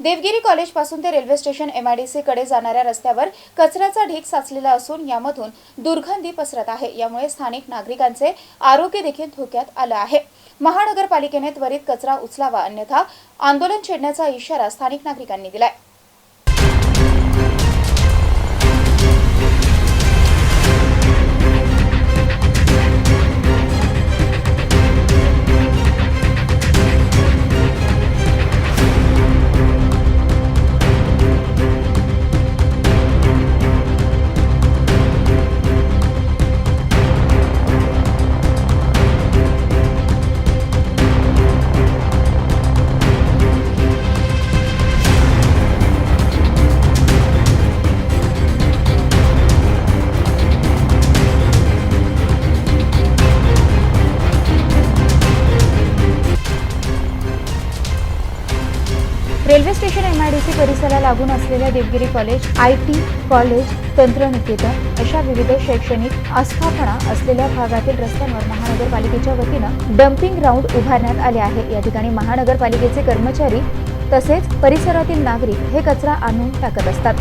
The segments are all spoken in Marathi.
देवगिरी कॉलेजपासून ते रेल्वे स्टेशन एमआयडीसी कडे जाणाऱ्या रस्त्यावर कचऱ्याचा ढीग साचलेला असून यामधून दुर्गंधी पसरत आहे. यामुळे स्थानिक नागरिकांचे आरोग्य देखील धोक्यात आलं आहे. महानगरपालिकेने त्वरित कचरा उचलावा अन्यथा आंदोलन छेडण्याचा इशारा स्थानिक नागरिकांनी दिलाय. एमआयडीसी परिसराला लागून असलेल्या Devgiri college I T college तंत्रनिकेतन अशा विविध शैक्षणिक आस्थापना असलेल्या भागातील रस्त्यांवर महानगरपालिकेच्या वतीनं डम्पिंग ग्राउंड उभारण्यात आले आहे. या ठिकाणी महानगरपालिकेचे कर्मचारी तसेच परिसरातील नागरिक हे कचरा आणून टाकत असतात.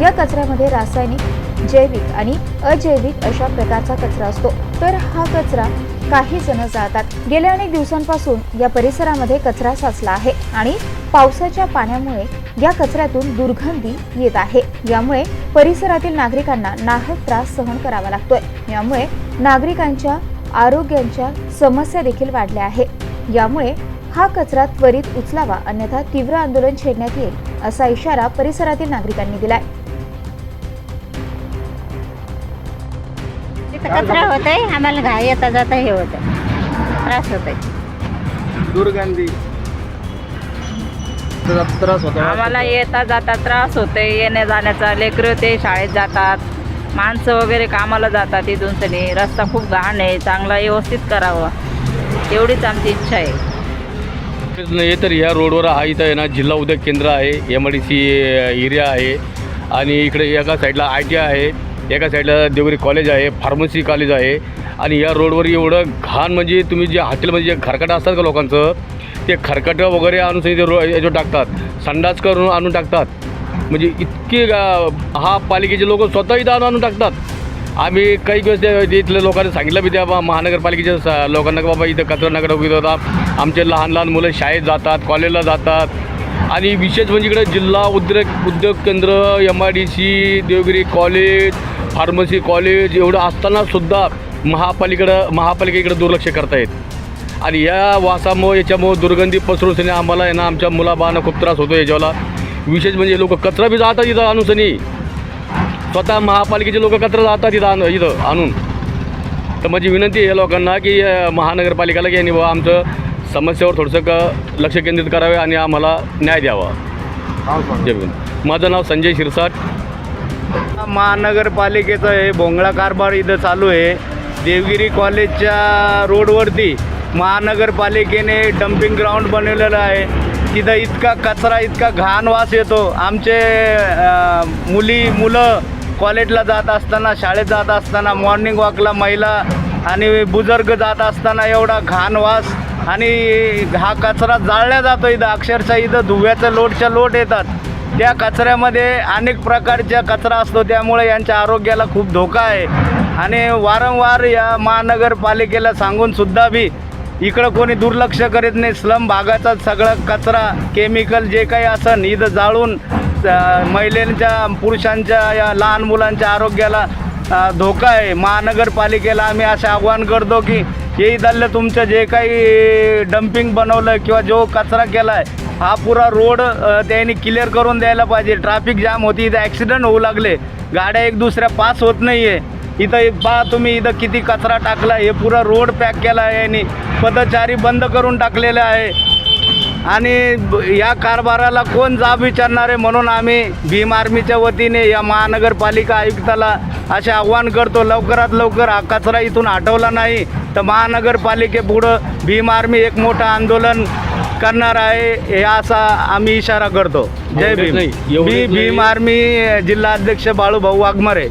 या कचऱ्यामध्ये रासायनिक जैविक आणि अजैविक अशा प्रकारचा कचरा असतो. तर हा कचरा काही जण जाळतात. गेल्या अनेक दिवसांपासून या परिसरामध्ये कचरा साचला आहे आणि पावसाच्या पाण्यामुळे या कचऱ्यातून दुर्गंधी येत आहे. यामुळे परिसरातील नागरिकांना नाहक त्रास सहन करावा लागतोय. यामुळे नागरिकांच्या आरोग्यांच्या समस्या देखील वाढल्या आहे यामुळे हा कचरा त्वरित उचलावा अन्यथा तीव्र आंदोलन छेडण्यात येईल असा इशारा परिसरातील नागरिकांनी दिलाय. कचरा होत आहे आम्हाला घाई येता जाता हे होतं त्रास होत आहे दुर्गंधी. त्याचा त्रास होतो आम्हाला येता जाता त्रास होते येण्या जाण्याचा लेकरं ते शाळेत जातात. माणसं वगैरे कामाला जातात इथून सनी. रस्ता खूप घाण आहे चांगला व्यवस्थित करावा. एवढीच आमची इच्छा आहे. नाही तर ह्या रोडवर हा इथं आहे ना जिल्हा उद्योग केंद्र आहे M I D C area आहे. आणि इकडे एका साईडला आय टी आहे. एका साईडला देवगिरी कॉलेज आहे फार्मसी कॉलेज आहे. आणि या रोडवर एवढं घाण म्हणजे तुम्ही जे हॉटेलमध्ये म्हणजे जे खरकटं असतात का लोकांचं ते खरकटं वगैरे आणून सनी ते रो याच्यावर टाकतात संडास करून आणून टाकतात. म्हणजे इतके हा पालिकेचे लोक स्वतः इथं आणून आणून टाकतात. आम्ही काही दिवस इथल्या लोकांना सांगितलं बी त्या महानगरपालिकेच्या लोकांना की बाबा इथं कचरा नगर टाकू होता आमचे लहान लहान मुलं शाळेत जातात कॉलेजला जातात. आणि विशेष म्हणजे इकडे जिल्हा उद्योग उद्योग केंद्र M I D C Devgiri college pharmacy college एवढं असतानासुद्धा महापालिकडं महापालिकेकडे दुर्लक्ष करतायत. आणि या वासामुळे याच्यामुळं दुर्गंधी पसरून आम्हाला आहे ना आमच्या मुलाबाळांना खूप त्रास होतो याच्यावाला. विशेष म्हणजे लोक कचरा बी जातात इथं आणूसनी. स्वतः महापालिकेचे लोक कचरा जातात इथं आण इथं आणून. तर माझी विनंती आहे या लोकांना की महानगरपालिकेला की यांनी बुवा आमचं समस्यावर थोडंसं क लक्ष केंद्रित करावे आणि आम्हाला न्याय द्यावा. माझं नाव संजय शिरसाट. महानगरपालिकेचं हे भोंगळा कारभार इथं चालू आहे. देवगिरी कॉलेजच्या रोडवरती महानगरपालिकेने डम्पिंग ग्राउंड बनवलेलं आहे. तिथं इतका कचरा इतका घाण वास येतो. आमचे मुली मुलं कॉलेजला जात असताना शाळेत जात असताना मॉर्निंग वॉकला महिला आणि बुजुर्ग जात असताना एवढा घाण वास आणि हा कचरा जाळला जातो इथं. अक्षरशः इथं धुव्याचं लोटच्या लोट येतात. त्या कचऱ्यामध्ये अनेक प्रकारच्या कचरा असतो त्यामुळे यांच्या आरोग्याला खूप धोका आहे. आणि वारंवार या महानगरपालिकेला सांगूनसुद्धा बी इकडं कोणी दुर्लक्ष करीत नाही. स्लम भागाचा सगळा कचरा केमिकल जे काही असन इथं जाळून महिलेंच्या महिलांच्या पुरुषांच्या या लहान मुलांच्या आरोग्याला धोका आहे. महानगरपालिकेला आम्ही असं आव्हान करतो की हे इथलं तुमचं जे काही डम्पिंग बनवलं किंवा जो कचरा केला आहे हा पुरा रोड त्यांनी क्लिअर करून द्यायला पाहिजे. ट्रॅफिक जाम होती इथं ॲक्सिडेंट होऊ लागले. गाड्या एक दुसऱ्या पास होत नाही आहे इथं पहा तुम्ही इथं किती कचरा टाकला हे पुरा रोड पॅक केला आहे यांनी. पदचारी बंद करून टाकलेले आहे. आणि या कारभाराला कोण जाब विचारणार आहे म्हणून आम्ही भीम आर्मीच्या वतीने या महानगरपालिका आयुक्ताला असे आव्हान करतो लवकरात लवकर हा कचरा इथून हटवला नाही. तर महानगरपालिकेपुढं भीम आर्मी एक मोठं आंदोलन करणार आहे हे असा आम्ही इशारा करतो. जय भीम. मी. भीम आर्मी जिल्हा अध्यक्ष बाळूभाऊ वाघमारे.